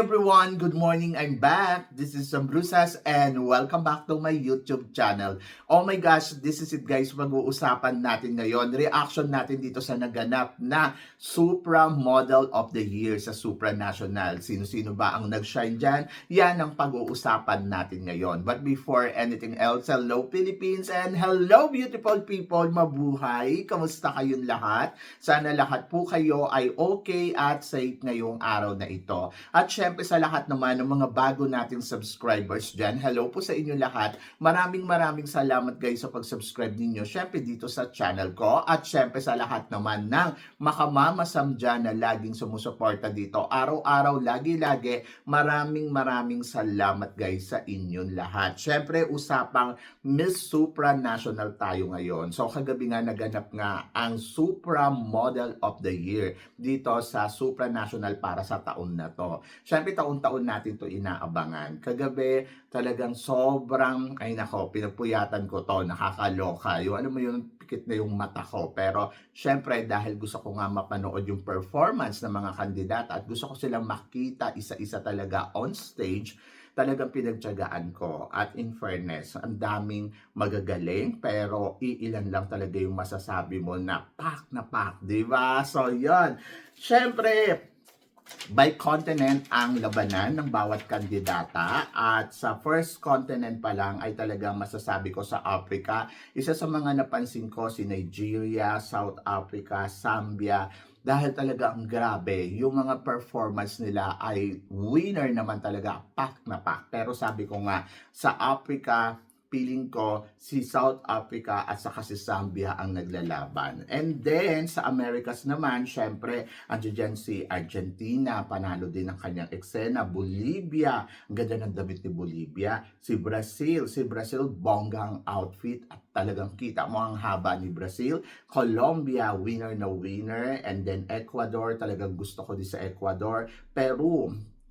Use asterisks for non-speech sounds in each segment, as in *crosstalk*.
Everyone! Good morning! I'm back! This is Sam Brusas and welcome back to my YouTube channel. Oh my gosh, this is it guys. Mag-uusapan natin ngayon. Reaction natin dito sa naganap na Supra Model of the Year sa Supra National. Sino-sino ba ang nag-shine dyan? Yan ang pag-uusapan natin ngayon. But before anything else, hello Philippines and hello beautiful people! Mabuhay! Kamusta kayong lahat? Sana lahat po kayo ay okay at safe ngayong araw na ito. At syempre sa lahat naman ng mga bago nating subscribers dyan, hello po sa inyo lahat. Maraming maraming salamat guys sa pag-subscribe ninyo. Syempre dito sa channel ko. At syempre sa lahat naman ng makamamasam dyan na laging sumusuporta dito. Araw-araw, lagi-lagi, maraming maraming salamat guys sa inyong lahat. Syempre usapang Miss Supra National tayo ngayon. So kagabi nga naganap nga ang Supra Model of the Year dito sa Supra National para sa taon na to. Siyempre, taon-taon natin to inaabangan. Kagabi, talagang sobrang, ay nako, pinagpuyatan ko to, nakakaloka. Yung ano mo yung pikit na yung mata ko. Pero, syempre, dahil gusto ko nga mapanood yung performance ng mga kandidata at gusto ko silang makita isa-isa talaga on stage, talagang pinagtyagaan ko. At in fairness, ang daming magagaling, pero iilan lang talaga yung masasabi mo na pak na pak, di ba? So, yun. Siyempre, by continent ang labanan ng bawat kandidata. At sa first continent pa lang ay talagang masasabi ko sa Africa. Isa sa mga napansin ko si Nigeria, South Africa, Zambia. Dahil talaga ang grabe yung mga performance nila ay winner naman talaga pak na pak pero sabi ko nga sa Africa feeling ko si South Africa at saka si Zambia ang naglalaban. And then sa Americas naman, syempre, andyan dyan si Argentina, panalo din ang kanyang eksena, Bolivia, ang ganda ng damit ni Bolivia, si Brazil, si Brazil bonggang outfit. At talagang kita mo ang haba ni Brazil, Colombia, winner na winner, and then Ecuador, talagang gusto ko din sa Ecuador, Peru,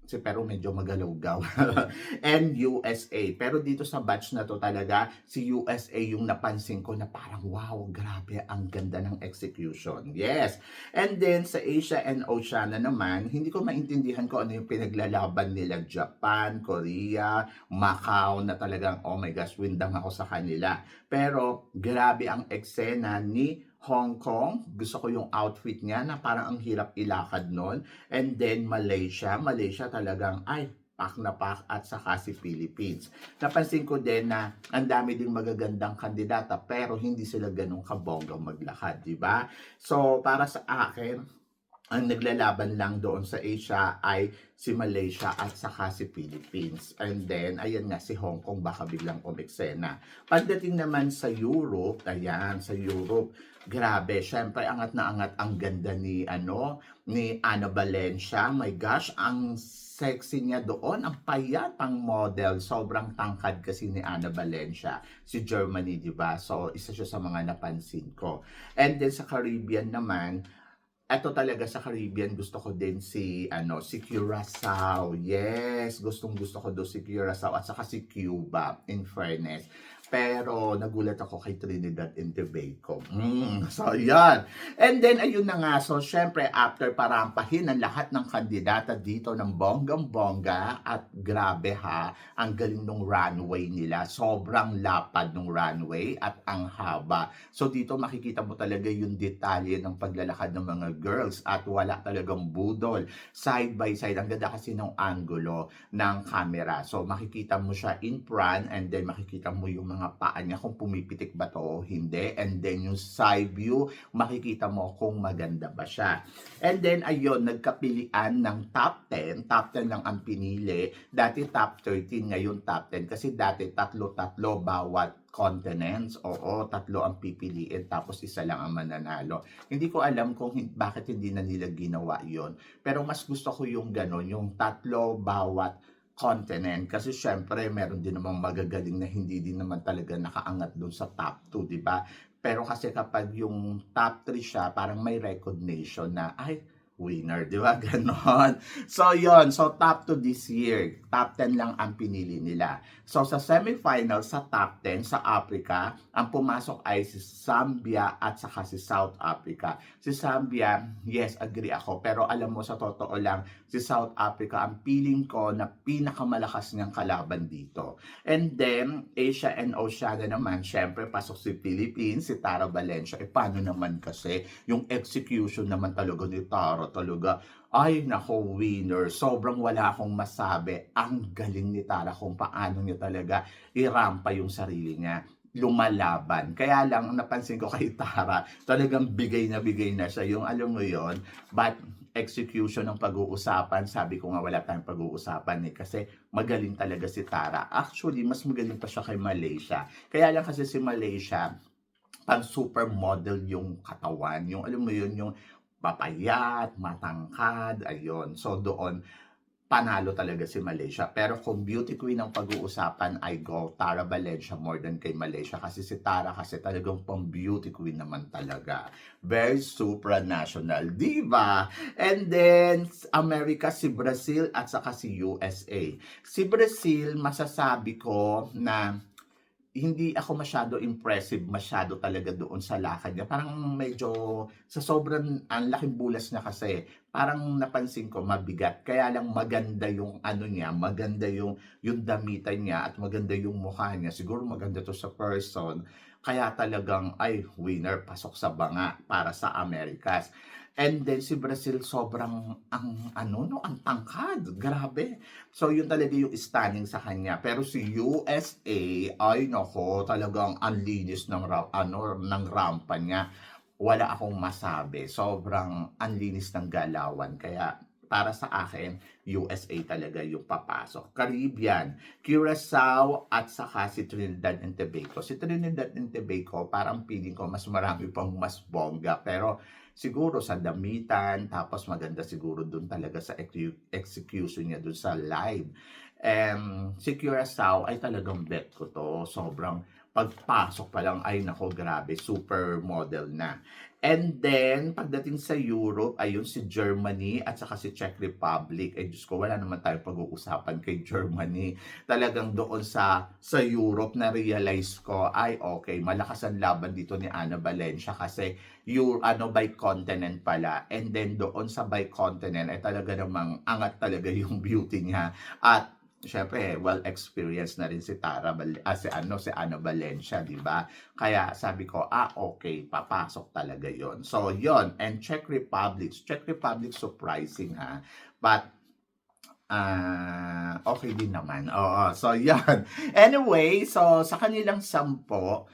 si Peru medyo magalaw-gaw. *laughs* and USA. Pero dito sa batch na to talaga, si USA yung napansin ko na parang wow, grabe, ang ganda ng execution. Yes. And then sa Asia and Oceania naman, hindi ko maintindihan ko ano yung pinaglalaban nila Japan, Korea, Macau na talagang oh my gosh, windang ako sa kanila. Pero grabe ang eksena ni Hong Kong, gusto ko yung outfit niya na parang ang hirap ilakad nun. And then Malaysia, Malaysia talagang ay pak na pak at saka si Philippines. Napansin ko din na ang dami ding magagandang kandidata pero hindi sila ganun kabongga maglakad, di ba? So para sa akin, ang naglalaban lang doon sa Asia ay si Malaysia at saka si Philippines. And then, ayan nga si Hong Kong baka biglang umeksena. Pagdating naman sa Europe, ayan, sa Europe, grabe, syempre angat na angat ang ganda ni ano ni Ana Valencia. My gosh, ang sexy niya doon, ang payat ang model, sobrang tangkad kasi ni Ana Valencia, si Germany, di ba? So, isa siya sa mga napansin ko. And then sa Caribbean naman, eto talaga sa Caribbean, gusto ko din si, ano, si Curacao. Yes, gustong gusto ko do si Curacao at saka si Cuba, in fairness. Pero nagulat ako kay Trinidad and Tobago. Mm, so, yan. And then, ayun na nga. So, syempre, after parampahin ang lahat ng kandidata dito ng bonggang-bongga at grabe ha, ang galing ng runway nila. Sobrang lapad ng runway at ang haba. So, dito makikita mo talaga yung detalye ng paglalakad ng mga girls at wala talagang budol. Side by side. Ang ganda kasi ng angulo ng camera. So, makikita mo siya in front and then makikita mo yung mga paa niya kung pumipitik ba to o hindi. And then yung side view, makikita mo kung maganda ba siya. And then, ayun, nagkapilian ng top 10. Top 10 lang ang pinili. Dati top 13, ngayon top 10. Kasi dati tatlo-tatlo bawat continents. Oo, tatlo ang pipiliin tapos isa lang ang mananalo. Hindi ko alam kung bakit hindi na nila ginawa yon Pero mas gusto ko yung ganon, yung tatlo bawat continent kasi syempre meron din namang magagaling na hindi din naman talaga nakaangat doon sa top 2, di ba? Pero kasi kapag yung top 3 siya, parang may recognition na ay winner, di ba? *laughs* Ganon. So, yon So, top to this year. Top 10 lang ang pinili nila. So, sa semifinal, sa top 10, sa Africa, ang pumasok ay si Zambia at saka si South Africa. Si Zambia, yes, agree ako. Pero alam mo, sa totoo lang, si South Africa, ang feeling ko na pinakamalakas niyang kalaban dito. And then, Asia and Oceania naman, syempre, pasok si Philippines, si Tara Valencia. E paano naman kasi, yung execution naman talaga ni Tara talaga, ay nako winner, sobrang wala akong masabi. Ang galing ni Tara kung paano niya talaga irampa yung sarili niya lumalaban. Kaya lang, napansin ko kay Tara, talagang bigay na bigay na siya. Yung alam mo yon but execution ng pag-uusapan, sabi ko nga wala tayong pag-uusapan eh, kasi magaling talaga si Tara. Actually, mas magaling pa siya kay Malaysia. Kaya lang kasi si Malaysia, pang supermodel yung katawan. Yung alam mo yun, yung papayat, matangkad, ayun. So doon, panalo talaga si Malaysia. Pero kung beauty queen ang pag-uusapan, I go Tara Valencia more than kay Malaysia. Kasi si Tara kasi talagang pang beauty queen naman talaga. Very supranational, di ba? And then, America, si Brazil at saka si USA. Si Brazil, masasabi ko na hindi ako masyado impressive masyado talaga doon sa lakad niya. Parang medyo sa sobrang ang laking bulas niya kasi parang napansin ko mabigat. Kaya lang maganda yung ano niya, maganda yung yung damitan niya at maganda yung mukha niya. Siguro maganda to sa person. Kaya talagang ay winner pasok sa banga para sa Americas. And then si Brazil sobrang ang ano no, ang tangkad. Grabe. So yun talaga yung stunning sa kanya. Pero si USA ay nako, talagang ang linis ng ano ng rampa niya. Wala akong masabi. Sobrang ang linis ng galawan. Kaya para sa akin, USA talaga yung papasok. Caribbean, Curacao at saka si Trinidad and Tobago. Si Trinidad and Tobago, parang feeling ko mas marami pang mas bongga. Pero siguro sa damitan, tapos maganda siguro dun talaga sa ex- execution niya dun sa live. Um, si Curacao ay talagang bet ko to. Sobrang pagpasok pa lang, ay nako grabe, super model na. And then, pagdating sa Europe, ayun si Germany at saka si Czech Republic. Eh, Diyos ko, wala naman tayong pag-uusapan kay Germany. Talagang doon sa sa Europe na realize ko, ay okay, malakas ang laban dito ni Ana Valencia kasi you, ano, by continent pala. And then doon sa by continent, ay talaga namang angat talaga *laughs* yung beauty niya. At Siyempre, well experienced na rin si Tara ah, si ano si Ana Valencia, 'di ba? Kaya sabi ko, ah okay, papasok talaga 'yon. So, 'yon. And Czech Republic, Czech Republic surprising ha. But ah okay din naman. Oo, so 'yan. *laughs* Anyway, so sa kanilang sampo,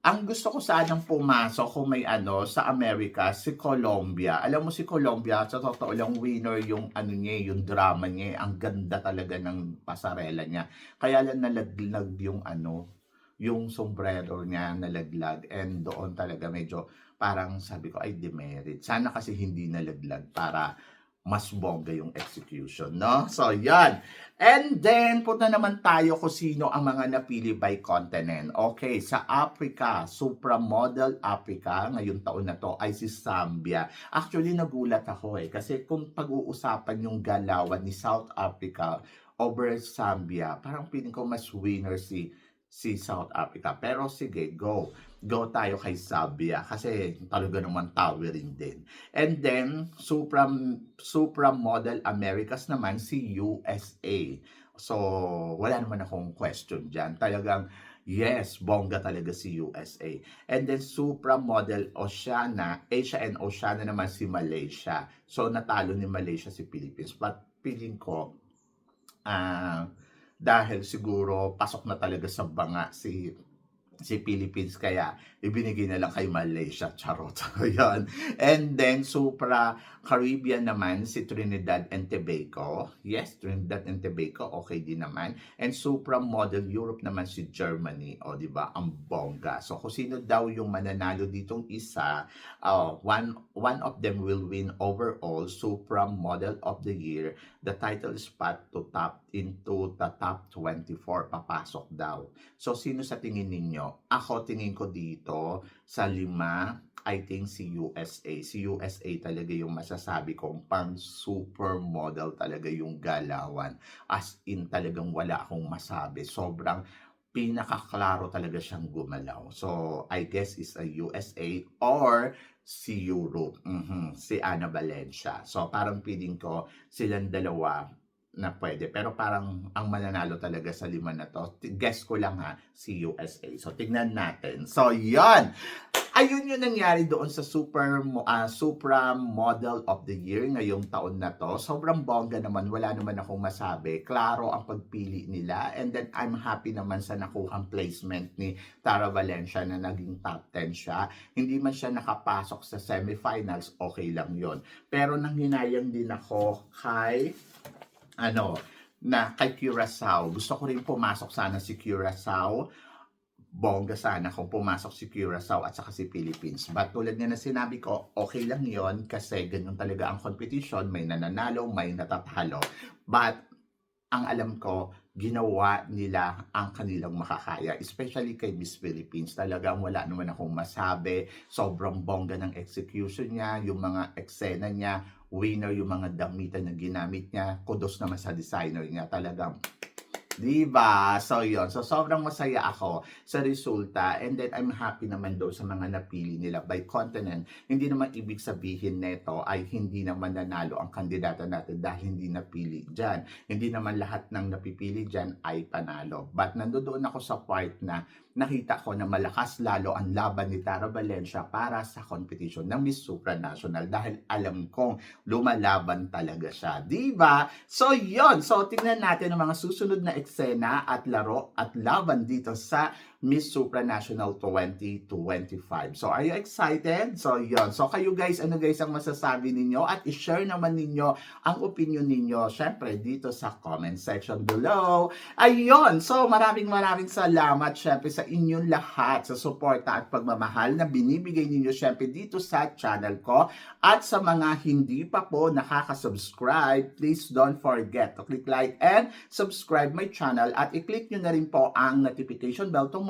ang gusto ko sanang pumasok kung may ano sa Amerika, si Colombia. Alam mo si Colombia, sa totoo lang winner yung ano niya, yung drama niya, ang ganda talaga ng pasarela niya. Kaya lang nalaglag yung ano, yung sombrero niya nalaglag and doon talaga medyo parang sabi ko ay demerit. Sana kasi hindi nalaglag para mas bongga yung execution, no? So, yan. And then, punta naman tayo kung sino ang mga napili by continent. Okay, sa Africa, Supramodel Africa, ngayong taon na to, ay si Zambia. Actually, nagulat ako eh, kasi kung pag-uusapan yung galawan ni South Africa over Zambia, parang feeling ko mas winner si si South Africa. Pero sige, go. Go tayo kay Zambia kasi talaga naman towering din. And then, Supra, Supra Model Americas naman si USA. So, wala naman akong question dyan. Talagang, yes, bongga talaga si USA. And then, Supra Model Oceania, Asia and Oceania naman si Malaysia. So, natalo ni Malaysia si Philippines. But, feeling ko, ah, dahil siguro pasok na talaga sa banga si si Philippines kaya ibinigay na lang kay Malaysia charot. *laughs* Yan and then supra Caribbean naman si Trinidad and Tobago. Yes Trinidad and Tobago okay din naman. And supra model Europe naman si Germany. O di ba? Ang bongga. So kung sino daw yung mananalo ditong isa uh, one one of them will win overall supra model of the year. The title spot to top into the top 24 papasok daw. So sino sa tingin ninyo ako tingin ko dito sa lima I think si USA. Si USA talaga yung masasabi kong pang supermodel talaga yung galawan. As in talagang wala akong masabi. Sobrang pinakaklaro talaga siyang gumalaw. So, I guess is a USA or si Europe. Mhm, Si Ana Valencia. So, parang feeling ko silang dalawa na pwede. Pero parang ang mananalo talaga sa lima na to, guess ko lang ha, si USA. So, tignan natin. So, yon Ayun yung nangyari doon sa Super ah, Supra Model of the Year ngayong taon na to. Sobrang bongga naman, wala naman akong masabi. Klaro ang pagpili nila and then I'm happy naman sa nakuhang placement ni Tara Valencia na naging top 10 siya. Hindi man siya nakapasok sa semifinals, okay lang yon Pero nanghinayang din ako kay ano, na kay Curacao. Gusto ko rin pumasok sana si Curacao. Bongga sana kung pumasok si Curacao at saka si Philippines. But tulad nga na sinabi ko, okay lang yon kasi ganun talaga ang competition. May nananalo, may natatalo. But ang alam ko, ginawa nila ang kanilang makakaya. Especially kay Miss Philippines. Talagang wala naman akong masabi. Sobrang bongga ng execution niya, yung mga eksena niya, winner yung mga damitan na ginamit niya. Kudos naman sa designer niya. Talagang Diba? So, yon So, sobrang masaya ako sa resulta. And then, I'm happy naman doon sa mga napili nila by continent. Hindi naman ibig sabihin neto ay hindi naman nanalo ang kandidata natin dahil hindi napili dyan. Hindi naman lahat ng napipili dyan ay panalo. But, nandoon ako sa part na nakita ko na malakas lalo ang laban ni Tara Valencia para sa competition ng Miss Supranational dahil alam kong lumalaban talaga siya. Diba? So, yon So, tingnan natin ang mga susunod na eksena at laro at laban dito sa Miss Supranational 2025. So, are you excited? So, yon So, kayo guys, ano guys ang masasabi ninyo? At i-share naman ninyo ang opinion ninyo, syempre, dito sa comment section below. Ayun! So, maraming maraming salamat, syempre, sa inyong lahat sa suporta at pagmamahal na binibigay ninyo, syempre, dito sa channel ko. At sa mga hindi pa po nakaka-subscribe, please don't forget to click like and subscribe my channel at i-click nyo na rin po ang notification bell to